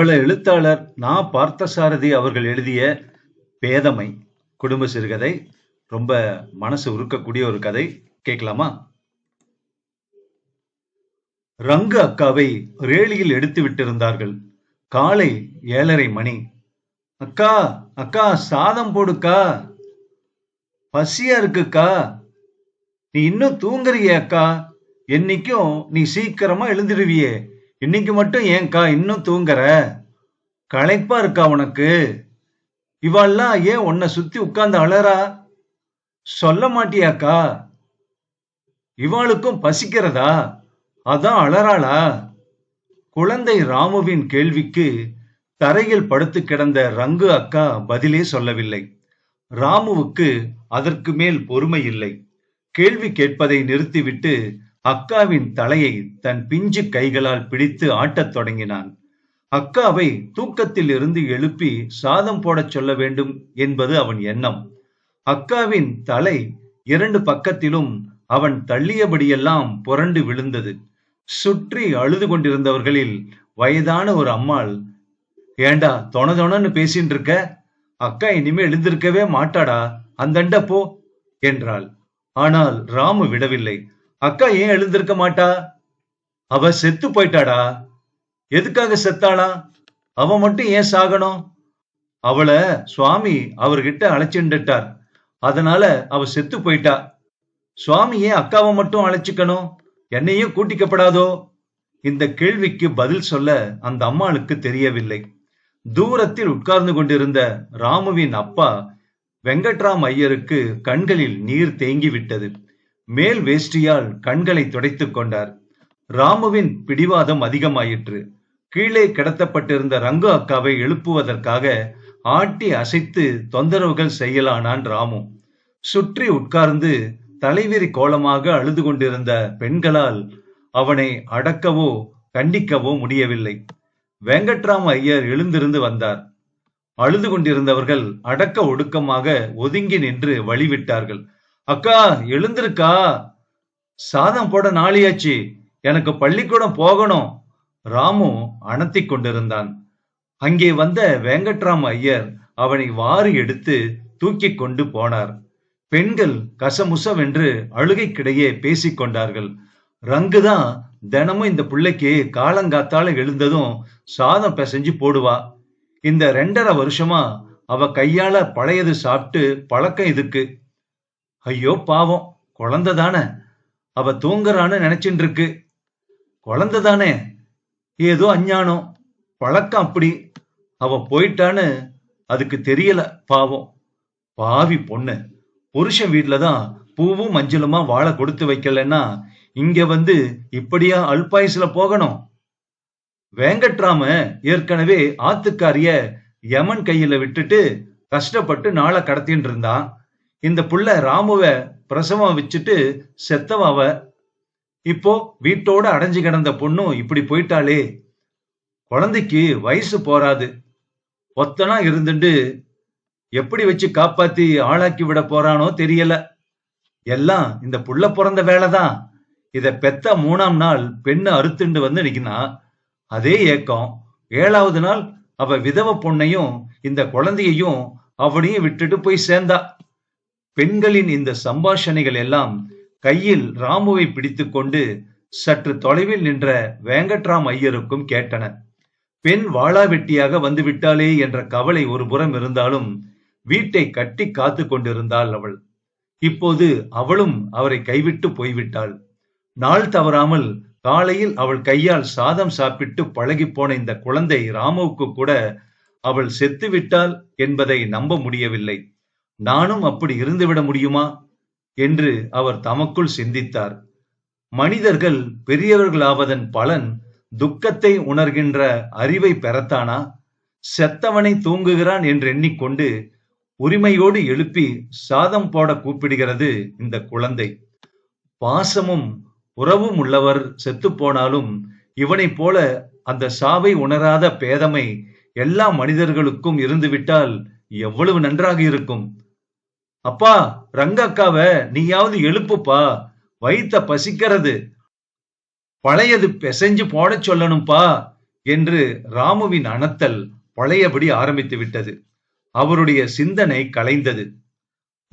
பிரபல எழுத்தாளர் நா. பார்த்தசாரதி அவர்கள் எழுதிய பேதமை குடும்ப சிறுகதை ரொம்ப மனசு உருக்கக்கூடிய ஒரு கதை. கேட்கலாமா? ரங்கு அக்காவை ரேலியில் எடுத்து விட்டிருந்தார்கள். காலை ஏழரை மணி. அக்கா அக்கா சாதம் போடுக்கா. பசியா இருக்குக்கா. நீ இன்னும் தூங்குறியே அக்கா. என்னைக்கும் நீ சீக்கிரமா எழுந்திருவியே. இன்னைக்கு மட்டும் ஏன்க்கா இன்னும் தூங்குற? களைப்பா இருக்கா உனக்கு? இவாள்லாம் ஏன் உன்னை சுத்தி உட்கார்ந்து அழறா? சொல்ல மாட்டியாக்கா? இவாளுக்கும் பசிக்கிறதா? அதான் அழறாளா? குழந்தை ராமுவின் கேள்விக்கு தரையில் படுத்து கிடந்த ரங்கு அக்கா பதிலே சொல்லவில்லை. ராமுவுக்கு அதற்கு மேல் பொறுமை இல்லை. கேள்வி கேட்பதை நிறுத்திவிட்டு அக்காவின் தலையை தன் பிஞ்சு கைகளால் பிடித்து ஆட்டத் தொடங்கினான். அக்காவை தூக்கத்தில் இருந்து எழுப்பி சாதம் போடச் சொல்ல வேண்டும் என்பது அவன் எண்ணம். அக்காவின் தலை இரண்டு பக்கத்திலும் அவன் தள்ளியபடியெல்லாம் புரண்டு விழுந்தது. சுற்றி அழுது கொண்டிருந்தவர்களில் வயதான ஒரு அம்மாள் ஏண்டா தொண தொணன்னு பேசின்னு இருக்க? அக்கா இனிமே எழுந்திருக்கவே மாட்டாடா. அந்தண்ட போ என்றாள். ஆனால் ராமு விடவில்லை. அக்கா ஏன் எழுந்திருக்க மாட்டா? அவ செத்து போயிட்டாடா. எதுக்காக செத்தாளா? அவ மட்டும் ஏன் சாகணும்? அவளை சுவாமி அவர்கிட்ட அழைச்சுட்டார் அதனால அவ செத்து போயிட்டா. சுவாமி ஏன் அக்காவை மட்டும் அழைச்சிக்கணும்? என்னையும் கூட்டிக்கப்படாதோ? இந்த கேள்விக்கு பதில் சொல்ல அந்த அம்மாளுக்கு தெரியவில்லை. தூரத்தில் உட்கார்ந்து கொண்டிருந்த ராமுவின் அப்பா வெங்கட்ராம் ஐயருக்கு கண்களில் நீர் தேங்கிவிட்டது. மேல் வேஷ்டியால் கண்களை துடைத்துக் கொண்டார். ராமுவின் பிடிவாதம் அதிகமாயிற்று. கீழே கிடத்தப்பட்டிருந்த ரங்கு அக்காவை எழுப்புவதற்காக ஆட்டி அசைத்து தொந்தரவுகள் செய்யலானான் ராமு. சுற்றி உட்கார்ந்து தலைவிரி கோலமாக அழுது கொண்டிருந்த பெண்களால் அவனை அடக்கவோ கண்டிக்கவோ முடியவில்லை. வெங்கட்ராம் ஐயர் எழுந்திருந்து வந்தார். அழுது கொண்டிருந்தவர்கள் அடக்க ஒடுக்கமாக ஒதுங்கி நின்று வழிவிட்டார்கள். அக்கா எழுந்திருக்கா? சாதம் போட நாளியாச்சு. எனக்கு பள்ளிக்கூடம் போகணும். ராமு அணத்திக் கொண்டிருந்தான். அங்கே வந்த வெங்கட்ராம் ஐயர் அவனை வாரி எடுத்து தூக்கிக் கொண்டு போனார். பெண்கள் கசமுசவென்று அழுகைக்கிடையே பேசிக் கொண்டார்கள். ரங்குதான் தினமும் இந்த பிள்ளைக்கு காலங்காத்தால எழுந்ததும் சாதம் பிசைஞ்சு போடுவா. இந்த ரெண்டரை வருஷமா அவ கையால பழையது சாப்பிட்டு பழக்கம் இதுக்கு. ஐயோ பாவம் குழந்தை தானே. அவ தூங்குறான்னு நினைச்சிட்டு இருக்கு குழந்தை தானே. ஏதோ அஞ்ஞானம் பழக்கம் அப்படி. அவ போயிட்டான்னு அதுக்கு தெரியல பாவம். பாவி பொண்ணு. புருஷன் வீட்ல தான் பூவும் மஞ்சளுமா வாழை கொடுத்து வைக்கலன்னா இங்க வந்து இப்படியா அல்பாயுசுல போகணும்? வேங்கட்ராம ஏற்கனவே ஆத்துக்காரிய யமன் கையில விட்டுட்டு கஷ்டப்பட்டு நாளை கடத்தின்னு இருந்தான். இந்த புள்ள ராமுவ பிரசவம் வச்சுட்டு செத்தவாவ இப்போ வீட்டோட அடைஞ்சு கிடந்த பொண்ணும் இப்படி போயிட்டாளே. குழந்தைக்கு வயசு போராது ஒத்தனா இருந்துட்டு எப்படி வச்சு காப்பாத்தி ஆளாக்கி விட போறானோ தெரியல. எல்லாம் இந்த புள்ள பிறந்த வேலைதான். இத பெத்த மூணாம் நாள் பெண்ணு அறுத்துண்டு வந்து நிக்கினா அதே ஏக்கம். ஏழாவது நாள் அவ விதவ பொண்ணையும் இந்த குழந்தையையும் அவனையும் விட்டுட்டு போய் சேர்ந்தா. பெண்களின் இந்த சம்பாஷணைகள் எல்லாம் கையில் ராமுவை பிடித்துக்கொண்டு சற்று தொலைவில் நின்ற வேங்கட்ராம் ஐயருக்கும் கேட்டன. பெண் வாளாவெட்டியாக வந்து விட்டாளே என்ற கவலை ஒரு புறம் இருந்தாலும் வீட்டை கட்டி காத்து கொண்டிருந்தாள் அவள். இப்போது அவளும் அவரை கைவிட்டு போய்விட்டாள். நாள் தவறாமல் காலையில் அவள் கையால் சாதம் சாப்பிட்டு பழகி போன இந்த குழந்தை ராமுவுக்கு கூட அவள் செத்துவிட்டாள் என்பதை நம்ப முடியவில்லை. நானும் அப்படி இருந்துவிட முடியுமா? என்று அவர் தமக்குள் சிந்தித்தார். மனிதர்கள் பெரியவர்களாவதன் பலன் துக்கத்தை உணர்கின்ற அறிவை பெறத்தானா? செத்தவனை தூங்குகிறான் என்று எண்ணிக்கொண்டு உரிமையோடு எழுப்பி சாதம் போட கூப்பிடுகிறது இந்த குழந்தை. பாசமும் உறவும் உள்ளவர் செத்து போனாலும் இவனைப் போல அந்த சாவை உணராத பேதமை எல்லா மனிதர்களுக்கும் இருந்துவிட்டால் எவ்வளவு நன்றாக இருக்கும். அப்பா ரங்க அக்காவ நீயாவது எழுப்புப்பா. வயித்த பசிக்கிறது. பழையது பிசைஞ்சு போடச் சொல்லணும்பா என்று ராமுவின் அனத்தல் பழையபடி ஆரம்பித்து விட்டது. அவருடைய சிந்தனை கலைந்தது.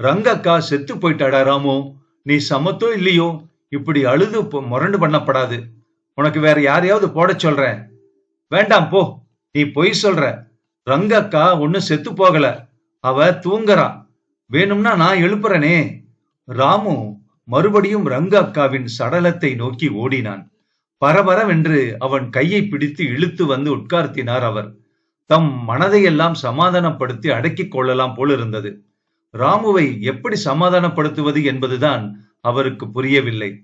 ரங்கக்கா செத்து போயிட்டாடா ராமு. நீ சமத்தோ இல்லையோ? இப்படி அழுது முரண்டு பண்ணப்படாது. உனக்கு வேற யாரையாவது போட சொல்றேன். வேண்டாம் போ. நீ பொய் சொல்ற. ரங்கக்கா ஒன்னும் செத்து போகல. அவ தூங்குறா. வேணும்னா நான் எழுப்புறனே. ராமு மறுபடியும் ரங்க அக்காவின் சடலத்தை நோக்கி ஓடினான். பரபரவென்று அவன் கையை பிடித்து இழுத்து வந்து உட்கார்த்தினார் அவர். தம் மனதையெல்லாம் சமாதானப்படுத்தி அடக்கிக் கொள்ளலாம் போலிருந்தது. ராமுவை எப்படி சமாதானப்படுத்துவது என்பதுதான் அவருக்கு புரியவில்லை.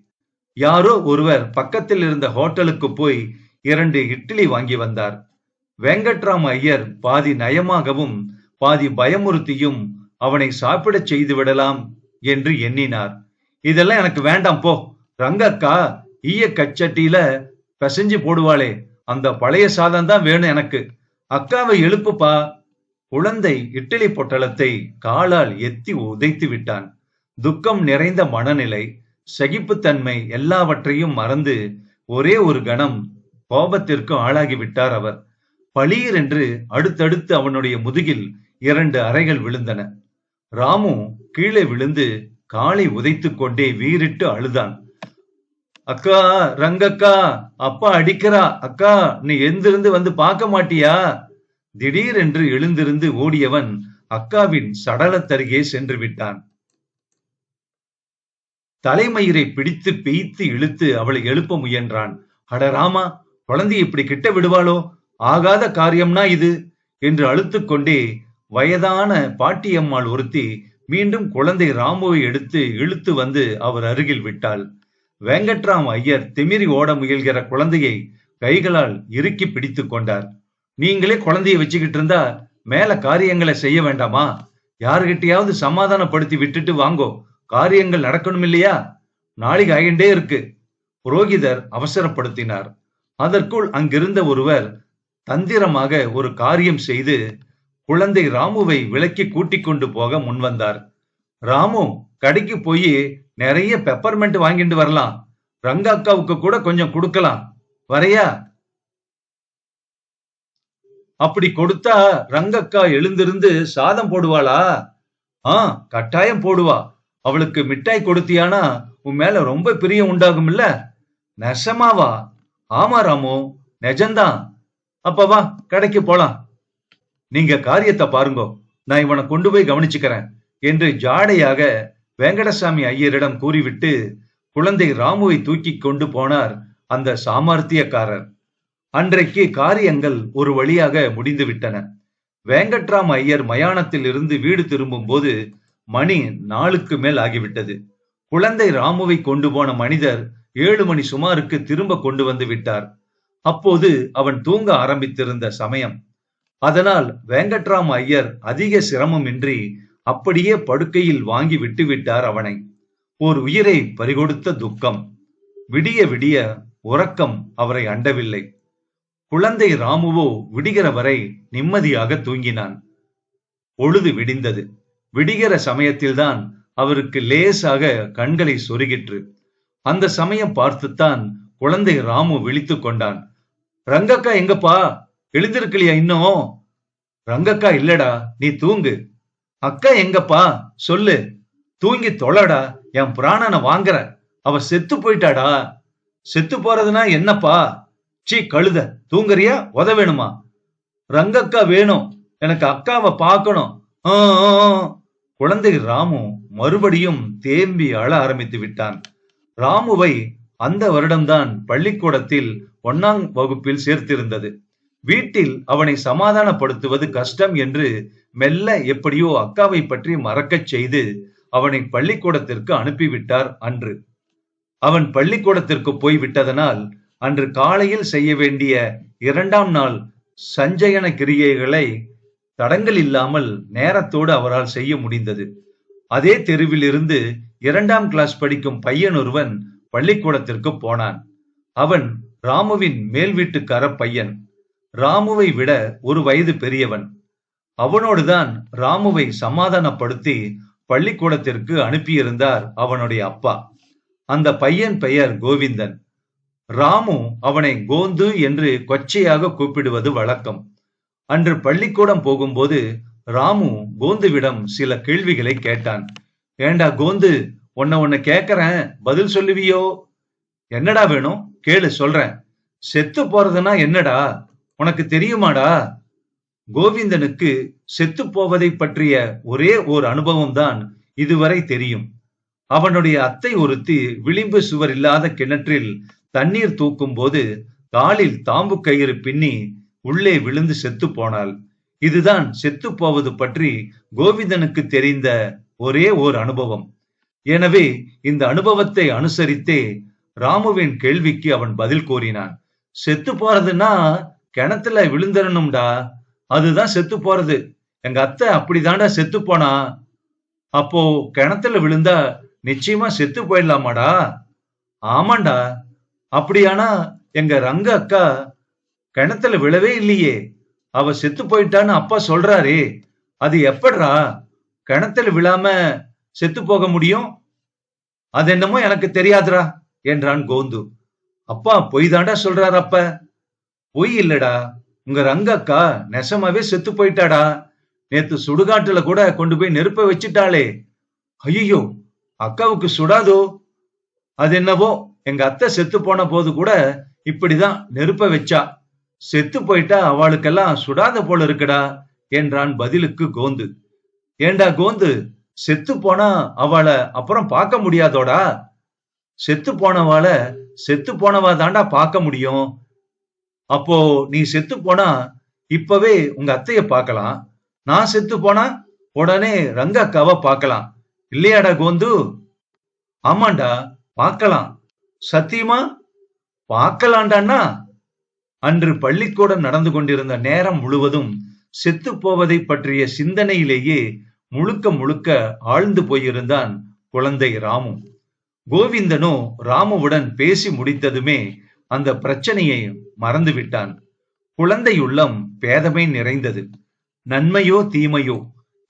யாரோ ஒருவர் பக்கத்தில் இருந்த ஹோட்டலுக்கு போய் இரண்டு இட்லி வாங்கி வந்தார். வெங்கட்ராம் ஐயர் பாதி நயமாகவும் பாதி பயமுறுத்தியும் அவனை சாப்பிடச் செய்து விடலாம் என்று எண்ணினார். இதெல்லாம் எனக்கு வேண்டாம் போ. ரங்கக்கா ஈய கச்சட்டியில பிசைஞ்சு போடுவாளே. அந்த பழைய சாதம் தான் வேணும் எனக்கு. அக்காவை எழுப்புப்பா. குழந்தை இட்லி பொட்டலத்தை காலால் எத்தி உதைத்து விட்டான். துக்கம் நிறைந்த மனநிலை சகிப்புத்தன்மை எல்லாவற்றையும் மறந்து ஒரே ஒரு கணம் கோபத்திற்கு ஆளாகிவிட்டார் அவர். பளீர் என்று அடுத்தடுத்து அவனுடைய முதுகில் இரண்டு அறைகள் விழுந்தன. ராமு கீழே விழுந்து காலை உதைத்துக் கொண்டே வீறிட்டு அழுதான். அக்கா ரங்கக்கா அப்பா அடிக்கிறா. அக்கா நீ எந்திருந்து வந்து பார்க்க மாட்டியா? திடீரென்று எழுந்திருந்து ஓடியவன் அக்காவின் சடலத்தருகே சென்று விட்டான். தலைமயிரை பிடித்து பெய்த்து இழுத்து அவளை எழுப்ப முயன்றான். அட ராமா குழந்தை இப்படி கிட்ட விடுவாளோ? ஆகாத காரியம்னா இது? என்று அழுத்துக்கொண்டே வயதான பாட்டியம்மாள் ஒருத்தி மீண்டும் குழந்தை ராமுவை எடுத்து இழுத்து வந்து அவர் அருகில் விட்டாள். வெங்கட்ராம் ஐயர் திமிரி ஓட முயல்கிற குழந்தையை கைகளால் இறுக்கி பிடித்து கொண்டார். நீங்களே குழந்தையை வச்சுக்கிட்டு இருந்தா மேல காரியங்களை செய்ய வேண்டாமா? யாருகிட்டயாவது சமாதானப்படுத்தி விட்டுட்டு வாங்கோ. காரியங்கள் நடக்கணும் இல்லையா? நாளைக்கு ஆகிண்டே இருக்கு. புரோகிதர் அவசரப்படுத்தினார். அதற்குள் அங்கிருந்த ஒருவர் தந்திரமாக ஒரு காரியம் செய்து குழந்தை ராமுவை விலக்கி கூட்டிக் கொண்டு போக முன்வந்தார் ராமு கடைக்கு போய் நிறைய பெப்பர்மெண்ட் வாங்கிட்டு வரலாம். ரங்க அக்காவுக்கு கூட கொஞ்சம் கொடுக்கலாம். வரையா? அப்படி கொடுத்தா ரங்கக்கா எழுந்திருந்து சாதம் போடுவாளா? ஆ கட்டாயம் போடுவா. அவளுக்கு மிட்டாய் கொடுத்தியானா உன் மேல ரொம்ப பிரியம் உண்டாகும் இல்ல நெசமாவா? ஆமா ராமு நெஜம்தான். அப்ப வா கடைக்கு போலாம். நீங்க காரியத்தை பாருங்க. நான் இவனை கொண்டு போய் கவனிச்சுக்கிறேன் என்று ஜாடையாக வெங்கடசாமி ஐயரிடம் கூறிவிட்டு குழந்தை ராமுவை தூக்கி கொண்டு போனார் அந்த சாமர்த்தியக்காரர். அன்றைக்கு காரியங்கள் ஒரு வழியாக முடிந்து விட்டன. வேங்கட்ராம் ஐயர் மயானத்தில் இருந்து வீடு திரும்பும் போது மணி நாளுக்கு மேல் ஆகிவிட்டது. குழந்தை ராமுவை கொண்டு போன மனிதர் ஏழு மணி சுமாருக்கு திரும்ப கொண்டு வந்து விட்டார். அப்போது அவன் தூங்க ஆரம்பித்திருந்த சமயம். அதனால் வேங்கட்ராம் ஐயர் அதிக சிரமமின்றி அப்படியே படுக்கையில் வாங்கி விட்டு விட்டார் அவனை. ஓர் உயிரை பறிகொடுத்த துக்கம். விடிய விடிய உறக்கம் அவரை அண்டவில்லை. குழந்தை ராமுவோ விடுகிற வரை நிம்மதியாக தூங்கினான். பொழுது விடிந்தது. விடிகிற சமயத்தில்தான் அவருக்கு லேசாக கண்களை சொருகிற்று. அந்த சமயம் பார்த்துத்தான் குழந்தை ராமு விழித்துக் கொண்டான். ரங்கக்கா எங்கப்பா? எழுந்திருக்கலையா இன்னும்? ரங்கக்கா இல்லடா நீ தூங்கு. அக்கா எங்கப்பா? சொல்லு. தூங்கி தொலடா. என் பிராணனை வாங்குற. அவ செத்து போயிட்டாடா. செத்து போறதுனா என்னப்பா? சீ கழுத. தூங்குறியா? உத வேணுமா? ரங்கக்கா வேணும். எனக்கு அக்காவை பார்க்கணும் குழந்தை ராமு மறுபடியும் தேம்பி அழ ஆரம்பித்து விட்டான். ராமுவை அந்த வருடம்தான் பள்ளிக்கூடத்தில் ஒன்னாம் வகுப்பில் சேர்த்திருந்தது. வீட்டில் அவனை சமாதானப்படுத்துவது கஷ்டம் என்று மெல்ல எப்படியோ அக்காவை பற்றி மறக்கச் செய்து அவனை பள்ளிக்கூடத்திற்கு அனுப்பிவிட்டார் அன்று. அவன் பள்ளிக்கூடத்திற்கு போய் விட்டதனால் அன்று காலையில் செய்ய வேண்டிய இரண்டாம் நாள் சஞ்சயன கிரியைகளை தடங்கள் இல்லாமல் நேரத்தோடு அவரால் செய்ய முடிந்தது. அதே தெருவில் இருந்து இரண்டாம் கிளாஸ் படிக்கும் பையன் ஒருவன் பள்ளிக்கூடத்திற்கு போனான். அவன் ராமுவின் மேல் வீட்டுக்கார பையன். ராமுவை விட ஒரு வயது பெரியவன். அவனோடுதான் ராமுவை சமாதானப்படுத்தி பள்ளிக்கூடத்திற்கு அனுப்பியிருந்தார் அவனுடைய அப்பா. அந்த பையன் பெயர் கோவிந்தன். ராமு அவனை கோந்து என்று கொச்சையாக கூப்பிடுவது வழக்கம். அன்று பள்ளிக்கூடம் போகும்போது ராமு கோந்துவிடம் சில கேள்விகளை கேட்டான். ஏண்டா கோந்து உன்னை ஒன்னு கேக்குறேன். பதில் சொல்லுவியோ? என்னடா வேணும்? கேளு சொல்றேன். செத்து போறதுன்னா என்னடா? உனக்கு தெரியுமாடா? கோவிந்தனுக்கு செத்து போவதை பற்றிய ஒரே ஓர் அனுபவம் தான் இதுவரை தெரியும். அவனுடைய அத்தை ஒருத்தி விளிம்பு சுவர் இல்லாத கிணற்றில் தண்ணீர் தூக்கும் போது காலில் தாம்பு கயிறு பின்னி உள்ளே விழுந்து செத்து போனாள். இதுதான் செத்து போவது பற்றி கோவிந்தனுக்கு தெரிந்த ஒரே ஓர் அனுபவம். எனவே இந்த அனுபவத்தை அனுசரித்தே ராமுவின் கேள்விக்கு அவன் பதில் கூறினான். செத்து போறதுன்னா கிணத்துல விழுந்துடணும்டா. அதுதான் செத்து போறது. எங்க அத்தை அப்படிதாண்டா செத்து போனா. அப்போ கிணத்துல விழுந்தா நிச்சயமா செத்து போயிடலாமாடா? ஆமாண்டா. அப்படியானா எங்க ரங்க அக்கா கிணத்துல விழவே இல்லையே. அவ செத்து போயிட்டான்னு அப்பா சொல்றாரே. அது எப்படிரா கிணத்துல விழாம செத்து போக முடியும்? அது என்னமோ எனக்கு தெரியாதுடா என்றான் கோந்து. அப்பா பொய் தாண்டா சொல்றாரு அப்ப. பொய் இல்லடா. உங்க ரங்கக்கா நெசமாவே செத்து போயிட்டாடா. நேத்து சுடுகாட்டுல கூட கொண்டு போய் நெருப்ப வச்சுட்டாளே. ஐயோ அக்காவுக்கு சுடாதோ. அது என்னவோ எங்க அத்தை செத்து போன போது கூட இப்படிதான் நெருப்ப வச்சா. செத்து போயிட்டா அவளுக்கெல்லாம் சுடாத போல இருக்குடா என்றான் பதிலுக்கு கோந்து. ஏண்டா கோந்து செத்து போனா அவளை அப்புறம் பார்க்க முடியாதோடா? செத்து போனவாள செத்து போனவா தாண்டா பார்க்க முடியும்? அப்போ நீ செத்து போனா இப்பவே உங்க அத்தைய பார்க்கலாம். நான் செத்து போனா உடனே ரங்க அக்காவை பார்க்கலாம். இல்லையாடா கோந்து? ஆமாண்டா பார்க்கலாம். சத்தியமா? பார்க்கலாண்டான்னா அன்று பள்ளிக்கூடம் நடந்து கொண்டிருந்த நேரம் முழுவதும் செத்து போவதை பற்றிய சிந்தனையிலேயே முழுக்க முழுக்க ஆழ்ந்து போயிருந்தான் குழந்தை ராமு. கோவிந்தனோ ராமுவுடன் பேசி முடித்ததுமே அந்த பிரச்சனையை மறந்து விட்டான் குழந்தை உள்ளம் பேதமை நிறைந்தது. நன்மையோ தீமையோ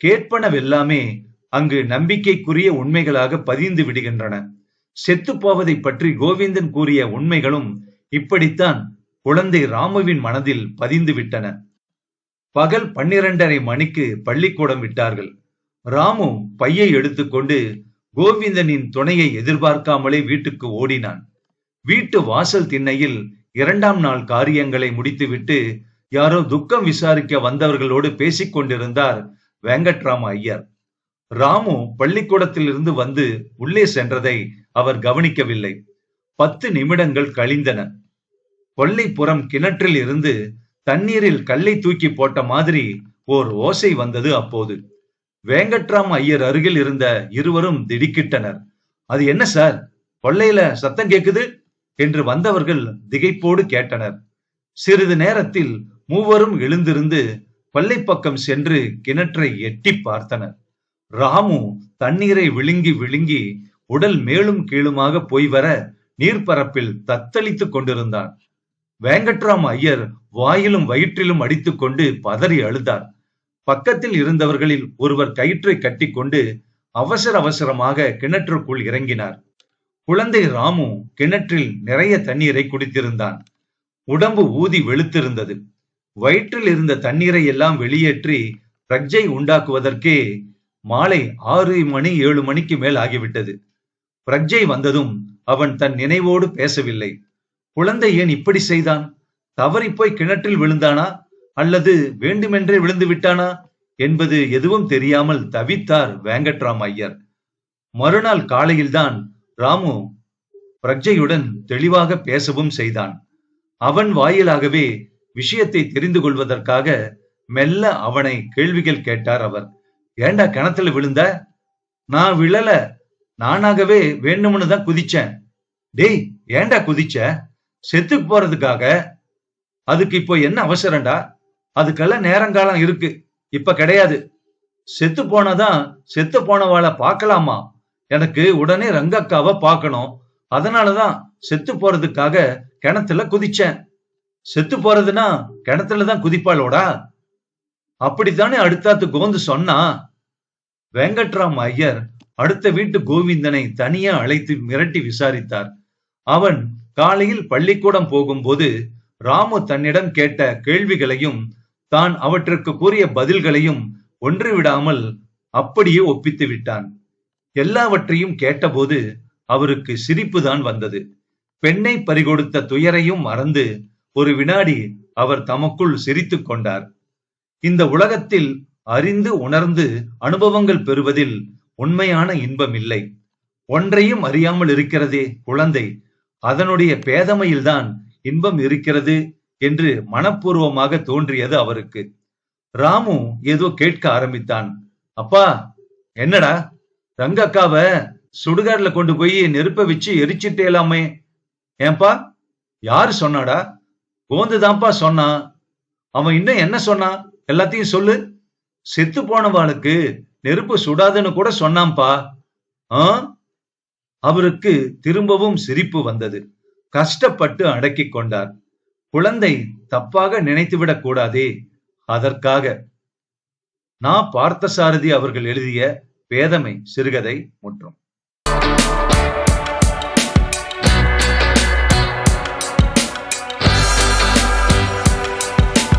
கேட்பனவெல்லாமே அங்கு நம்பிக்கைக்குரிய உண்மைகளாக பதிந்து விடுகின்றன. செத்து போவதை பற்றி கோவிந்தன் கூறிய உண்மைகளும் இப்படித்தான் குழந்தை ராமுவின் மனதில் பதிந்து விட்டன. பகல் பன்னிரண்டரை மணிக்கு பள்ளிக்கூடம் விட்டார்கள். ராமு பையை எடுத்துக்கொண்டு கோவிந்தனின் துணையை எதிர்பார்க்காமலே வீட்டுக்கு ஓடினான். வீட்டு வாசல் திண்ணையில் இரண்டாம் நாள் காரியங்களை முடித்துவிட்டு யாரோ துக்கம் விசாரிக்க வந்தவர்களோடு பேசிக் கொண்டிருந்தார் வெங்கட்ராம ஐயர். ராமு பள்ளிக்கூடத்திலிருந்து வந்து உள்ளே சென்றதை அவர் கவனிக்கவில்லை. பத்து நிமிடங்கள் கழிந்தன. கொல்லைப்புறம் கிணற்றில் இருந்து தண்ணீரில் கல்லை தூக்கி போட்ட மாதிரி ஓர் ஓசை வந்தது அப்போது. வேங்கட்ராம் ஐயர் அருகில் இருந்த இருவரும் திடுக்கிட்டனர். அது என்ன சார்? கொள்ளையில சத்தம் கேக்குது? என்று வந்தவர்கள் திகைப்போடு கேட்டனர். சிறிது நேரத்தில் மூவரும் எழுந்திருந்து கொல்லை பக்கம் சென்று கிணற்றை எட்டி பார்த்தனர். ராமு தண்ணீரை விழுங்கி விழுங்கி உடல் மேலும் கீழுமாக போய் வர நீர்ப்பரப்பில் தத்தளித்துக் கொண்டிருந்தான். வேங்கட்ராம் ஐயர் வாயிலும் வயிற்றிலும் அடித்துக்கொண்டு பதறி அழுதார். பக்கத்தில் இருந்தவர்களில் ஒருவர் கயிற்றை கட்டிக்கொண்டு அவசர அவசரமாக கிணற்றுக்குள் இறங்கினார். குழந்தை ராமு கிணற்றில் நிறைய தண்ணீரை குடித்திருந்தான். உடம்பு ஊதி வெளுத்திருந்தது. வயிற்றில் இருந்த தண்ணீரை எல்லாம் வெளியேற்றி பிரஜை உண்டாக்குவதற்கே மாலை ஆறு மணி ஏழு மணிக்கு மேல் ஆகிவிட்டது. பிரஜை வந்ததும் அவன் தன் நினைவோடு பேசவில்லை. குழந்தை ஏன் இப்படி செய்தான்? தவறி போய் கிணற்றில் விழுந்தானா? அல்லது வேண்டுமென்றே விழுந்து விட்டானா? என்பது எதுவும் தெரியாமல் தவித்தார் வேங்கட்ராம் ஐயர். மறுநாள் காலையில்தான் ராமு பிரஜையுடன் தெளிவாக பேசவும் செய்தான். அவன் வாயிலாகவே விஷயத்தை தெரிந்து கொள்வதற்காக மெல்ல அவனை கேள்விகள் கேட்டார் அவர். ஏண்டா கிணத்துல விழுந்த? நான் விழல. நானாகவே வேண்டும்னு தான் குதிச்சேன். டேய் ஏண்டா குதிச்ச? செத்துக்கு போறதுக்காக? அதுக்கு இப்போ என்ன அவசரம்டா? அதுக்கெல்லாம் நேரங்காலம் இருக்கு. இப்ப கிடையாது. செத்து போனதான் செத்து போனவாளை பார்க்கலாமா? எனக்கு உடனே ரங்கக்காவை பார்க்கணும் அதனாலதான் செத்து போறதுக்காக கிணத்துல குதிச்சேன். செத்து போறதுன்னா கிணத்துலதான் குதிப்பாளோடா? அப்படித்தானே அடுத்தாத்து கோந்து சொன்னா? வெங்கட்ராம் ஐயர் அடுத்த வீட்டு கோவிந்தனை தனியா அழைத்து மிரட்டி விசாரித்தார். அவன் காலையில் பள்ளிக்கூடம் போகும்போது ராமு தன்னிடம் கேட்ட கேள்விகளையும் தான் அவற்றுக்கு கூறிய பதில்களையும் ஒன்று விடாமல் அப்படியே ஒப்பித்து விட்டான். எல்லாவற்றையும் கேட்டபோது அவருக்கு சிரிப்புதான் வந்தது. பெண்ணை பறிகொடுத்த துயரையும் மறந்து ஒரு வினாடி அவர் தமக்குள் சிரித்துக் கொண்டார். இந்த உலகத்தில் அறிந்து உணர்ந்து அனுபவங்கள் பெறுவதில் உண்மையான இன்பம் இல்லை ஒன்றையும் அறியாமல் இருக்கிறதே குழந்தை. அதனுடைய பேதமையில்தான் இன்பம் இருக்கிறது என்று மனப்பூர்வமாக தோன்றியது அவருக்கு. ராமு ஏதோ கேட்க ஆரம்பித்தான். அப்பா என்னடா? ரங்கக்காவ சுடுகாடுல கொண்டு போய் நெருப்ப வச்சு எரிச்சிட்டேலாமே. ஏன்பா? யாரு சொன்னாடா? கோந்துதான்ப்பா சொன்னான் அவன் இன்னும் என்ன சொன்னான் எல்லாத்தையும் சொல்லு. செத்து போனவாளுக்கு நெருப்பு சுடாதுன்னு கூட சொன்னான்பா. ஆ? அவருக்கு திரும்பவும் சிரிப்பு வந்தது. கஷ்டப்பட்டு அடக்கிக் கொண்டார். குழந்தை தப்பாக நினைத்துவிடக் கூடாதே. அதற்காக. நான் பார்த்தசாரதி அவர்கள் எழுதிய வேதமை சிறுகதை முற்றும்.